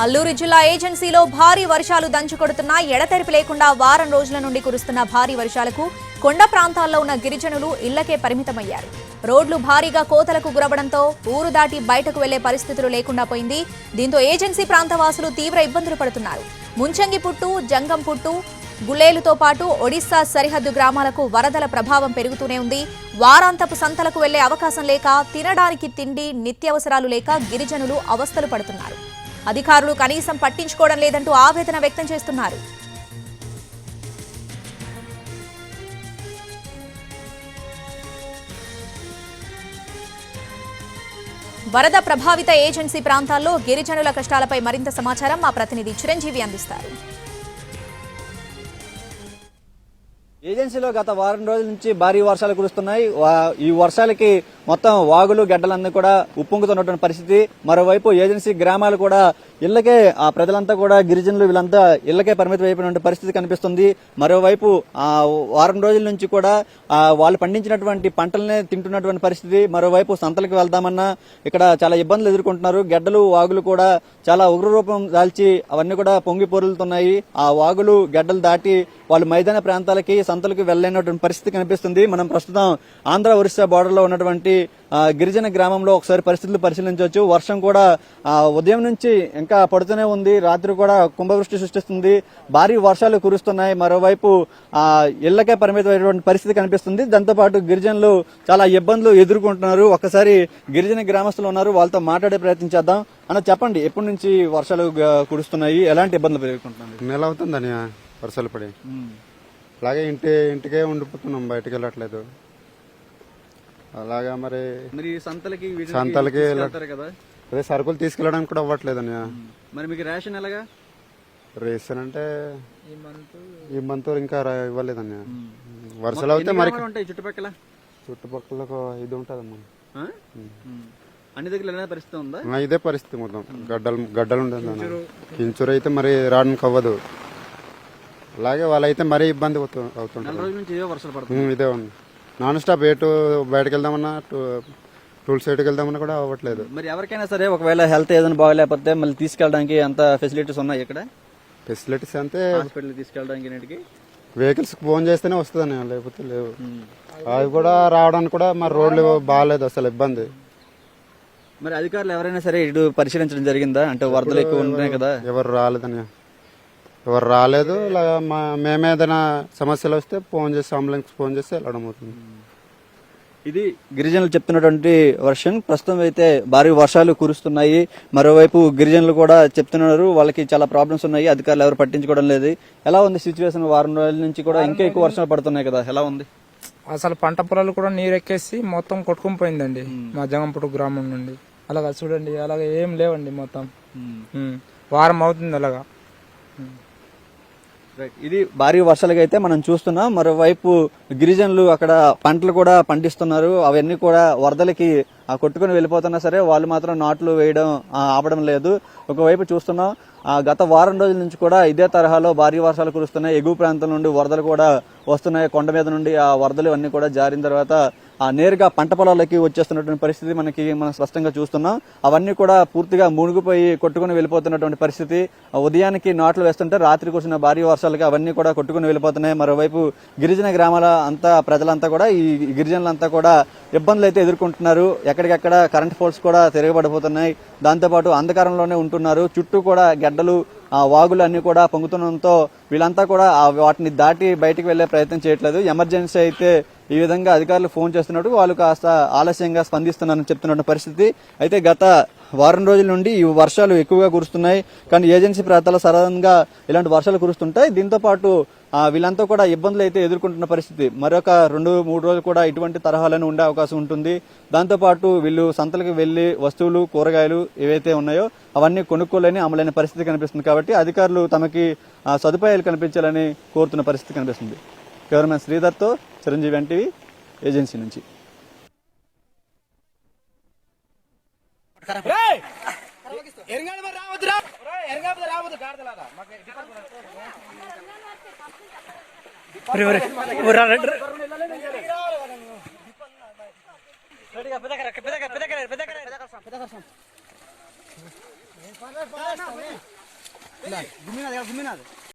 అల్లూరు జిల్లా ఏజెన్సీలో భారీ వర్షాలు దంచుకొడుతున్నా ఎడతెరిపి లేకుండా వారం రోజుల నుండి కురుస్తున్న భారీ వర్షాలకు కొండ ప్రాంతాల్లో ఉన్న గిరిజనులు ఇళ్ళకే పరిమితమయ్యారు. రోడ్లు భారీగా కోతలకు గురవడంతో ఊరు దాటి బయటకు వెళ్ళే పరిస్థితులు లేకుండా పోయింది. దీంతో ఏజెన్సీ ప్రాంతవాసులు తీవ్ర ఇబ్బందులు పడుతున్నారు. ముంచంగి పుట్టు జంగం పుట్టు గులేలుతో పాటు ఒడిశా సరిహద్దు గ్రామాలకు వరదల ప్రభావం పెరుగుతూనే ఉంది. వారాంతపు సంతలకు వెళ్ళే అవకాశం లేక తినడానికి తిండి నిత్యావసరాలు లేక గిరిజనులు అవస్థలు పడుతున్నారు. అధికారులు కనీసం పట్టించుకోవడం లేదంటూ ఆవేదన వ్యక్తం చేస్తున్నారు. వరద ప్రభావిత ఏజెన్సీ ప్రాంతాల్లో గిరిజనుల కష్టాలపై మరింత సమాచారం మా ప్రతినిధి చిరంజీవి అందిస్తారు. ఏజెన్సీలో గత వారం రోజుల నుంచి భారీ వర్షాలు కురుస్తున్నాయి. వా- ఈ వర్షాలకి మొత్తం వాగులు గడ్డలన్నీ కూడా ఉప్పొంగుతున్నటువంటి పరిస్థితి. మరోవైపు ఏజెన్సీ గ్రామాలు కూడా ఇళ్ళకే ఆ ప్రజలంతా కూడా గిరిజనులు వీళ్ళంతా ఇళ్ళకే పరిమితం అయిపోయినటువంటి పరిస్థితి కనిపిస్తుంది. మరోవైపు ఆ వారం రోజుల నుంచి కూడా వాళ్ళు పండించినటువంటి పంటలనే తింటున్నటువంటి పరిస్థితి. మరోవైపు సంతలకు వెళ్దామన్నా ఇక్కడ చాలా ఇబ్బందులు ఎదుర్కొంటున్నారు. గడ్డలు వాగులు కూడా చాలా ఉగ్రరూపం దాల్చి అవన్నీ కూడా పొంగి పొరులుతున్నాయి. ఆ వాగులు గడ్డలు దాటి వాళ్ళు మైదాన ప్రాంతాలకి సంతలకు వెళ్ళలేనటువంటి పరిస్థితి కనిపిస్తుంది. మనం ప్రస్తుతం ఆంధ్ర ఒరిస్సా బార్డర్లో ఉన్నటువంటి గిరిజన గ్రామంలో ఒకసారి పరిస్థితులు పరిశీలించవచ్చు. వర్షం కూడా ఉదయం నుంచి ఇంకా పడుతూనే ఉంది. రాత్రి కూడా కుంభవృష్టి సృష్టిస్తుంది. భారీ వర్షాలు కురుస్తున్నాయి. మరోవైపు ఆ ఇళ్ళకే పరిమితమైనటువంటి పరిస్థితి కనిపిస్తుంది. దాంతో పాటు గిరిజనులు చాలా ఇబ్బందులు ఎదుర్కొంటున్నారు. ఒకసారి గిరిజన గ్రామస్తులు ఉన్నారు. వాళ్ళతో మాట్లాడే ప్రయత్నం చేద్దాం. అన్న చెప్పండి. ఎప్పటి నుంచి వర్షాలు కురుస్తున్నాయి? ఎలాంటి ఇబ్బందులు ఎదుర్కొంటున్నారు? నెల అవుతుందని వర్షాలు పడి. అలాగే ఇంటి ఇంటికే ఉండిపోతున్నాం బయటకు వెళ్ళట్లేదు అలాగా మరి మరి సంతలకి వీటికి సంతలకి తీసుకెళ్తారు కదా? అదే సరుకులు తీసుకెళ్ళడానికి కూడా అవ్వట్లేదని మరి మీకు రేషన్ ఎలాగా? రేషన్ అంటే ఈ మంత్ ఇంకా రా- ఇవ్వలేదని వర్షాలు అవుతే మరి గ్రామాలు ఉంటాయి చుట్టుపక్కల? చుట్టుపక్కల ఒక ఇది ఉంటుందమ్మా. ఆ? అన్ని దగ్గర ఇలానే పరిస్థితి ఉందా? ఇదే పరిస్థితి మొత్తం. గడ్డలు గడ్డలు ఉంటుంది కించూరు అయితే మరి రావడానికి అవ్వదు. అలాగే వాళ్ళైతే మరీ ఇబ్బంది అవుతు- అవుతుంటారు. రోజుల నుంచి ఇదే వర్షాలు పడుతుంది ఉమ్, ఇదే ఉంది. నాన్ స్టాప్ ఎటు బయటకు వెళ్దామన్నా టూ- టూల్ సైడ్కి వెళ్దామన్నా కూడా అవ్వట్లేదు. మరి ఎవరికైనా సరే ఒకవేళ హెల్త్ ఏదైనా బాగలేకపోతే మళ్ళీ తీసుకెళ్ళడానికి అంత ఫెసిలిటీస్ ఉన్నాయి ఇక్కడ? ఫెసిలిటీస్ అంటే హాస్పిటల్ తీసుకెళ్ళడానికి వెహికల్స్ ఫోన్ చేస్తేనే వస్తుందని లేకపోతే లేవు. అవి కూడా రావడానికి కూడా మరి రోడ్లు బాగాలేదు అసలు ఇబ్బంది. మరి అధికారులు ఎవరైనా సరే ఇటు పరిశీలించడం జరిగిందా? అంటే వరదలు ఎక్కువ ఉన్నాయి కదా. ఎవరు రాలేదని ఎవరు రాలేదు ఇలా మా మేము ఏదైనా సమస్యలు వస్తే ఫోన్ చేసి అంబులెన్స్ ఫోన్ చేసి వెళ్ళడం అవుతుంది. ఇది గిరిజనులు చెప్తున్నటువంటి వర్షం ప్రస్తుతం అయితే భారీ వర్షాలు కురుస్తున్నాయి. మరోవైపు గిరిజనులు కూడా చెప్తున్నారు వాళ్ళకి చాలా ప్రాబ్లమ్స్ ఉన్నాయి అధికారులు ఎవరు పట్టించుకోవడం లేదు. ఎలా ఉంది సిచ్యువేషన్ వారం రోజుల నుంచి కూడా ఇంకా ఎక్కువ వర్షాలు పడుతున్నాయి కదా ఎలా ఉంది? అసలు పంట పొలాలు కూడా నీరెక్కేసి మొత్తం కొట్టుకుని పోయిందండి మా జగంపుడు గ్రామం నుండి. అలాగా చూడండి అలాగా ఏం లేవండి మొత్తం. వారం అవుతుంది అలాగా. రైట్. ఇది భారీ వర్షాలుగా అయితే మనం చూస్తున్నాం. మరోవైపు గిరిజనులు అక్కడ పంటలు కూడా పండిస్తున్నారు. అవన్నీ కూడా వరదలకి కొట్టుకుని వెళ్ళిపోతున్నా సరే వాళ్ళు మాత్రం నాట్లు వేయడం ఆపడం లేదు. ఒకవైపు చూస్తున్నాం. ఆ, గత వారం రోజుల నుంచి కూడా ఇదే తరహాలో భారీ వర్షాలు కురుస్తున్నాయి. ఎగువ ప్రాంతం నుండి వరదలు కూడా వస్తున్నాయి. కొండ మీద నుండి ఆ వరదలు అన్నీ కూడా జారిన తర్వాత నేరుగా పంట పొలాలకి వచ్చేస్తున్నటువంటి పరిస్థితి మనకి మనం స్పష్టంగా చూస్తున్నాం. అవన్నీ కూడా పూర్తిగా మునిగిపోయి కొట్టుకుని వెళ్ళిపోతున్నటువంటి పరిస్థితి. ఉదయానికి నాట్లు వేస్తుంటే రాత్రి కూర్చున్న భారీ వర్షాలకి అవన్నీ కూడా కొట్టుకుని వెళ్ళిపోతున్నాయి. మరోవైపు గిరిజన గ్రామాల అంతా ప్రజలంతా కూడా ఈ గిరిజనులంతా కూడా ఇబ్బందులు అయితే ఎదుర్కొంటున్నారు. ఎక్కడికెక్కడ కరెంట్ పోల్స్ కూడా తిరగబడిపోతున్నాయి. దాంతోపాటు అంధకారంలోనే ఉంటున్నారు. చుట్టూ కూడా గడ్డలు ఆ వాగులు అన్ని కూడా పొంగుతుండడంతో వీళ్ళంతా కూడా ఆ వాటిని దాటి బయటికి వెళ్ళే ప్రయత్నం చేయట్లేదు. ఎమర్జెన్సీ అయితే ఈ విధంగా అధికారులు ఫోన్ చేస్తున్నట్టు వాళ్ళు కాస్త ఆలస్యంగా స్పందిస్తున్నారని చెప్తున్న పరిస్థితి. అయితే గత వారం రోజుల నుండి ఈ వర్షాలు ఎక్కువగా కురుస్తున్నాయి. కానీ ఏజెన్సీ ప్రాంతాల సరదాగా ఇలాంటి వర్షాలు కురుస్తుంటాయి. దీంతో పాటు వీళ్ళంతా కూడా ఇబ్బందులు అయితే ఎదుర్కొంటున్న పరిస్థితి మరొక రెండు మూడు రోజులు కూడా ఇటువంటి తరహాలను ఉండే అవకాశం ఉంటుంది దాంతోపాటు వీళ్ళు సంతలకు వెళ్ళి వస్తువులు కూరగాయలు ఏవైతే ఉన్నాయో అవన్నీ కొనుక్కోలేని అమలైన పరిస్థితి కనిపిస్తుంది కాబట్టి అధికారులు తమకి సదుపాయాలు కనిపించాలని కోరుతున్న పరిస్థితి కనిపిస్తుంది కెమెరామెన్ శ్రీధర్తో చిరంజీవి ఎన్టీవీ ఏజెన్సీ నుంచి రావద్దు ¡Pedagra, pedagra, pedagra, pedagra! ¡Pedagra, pedagra! ¡Pedagra, pedagra! ¡Pedagra, pedagra! ¡Pedagra, pedagra! ¡Pedagra, pedagra! ¡Pedagra,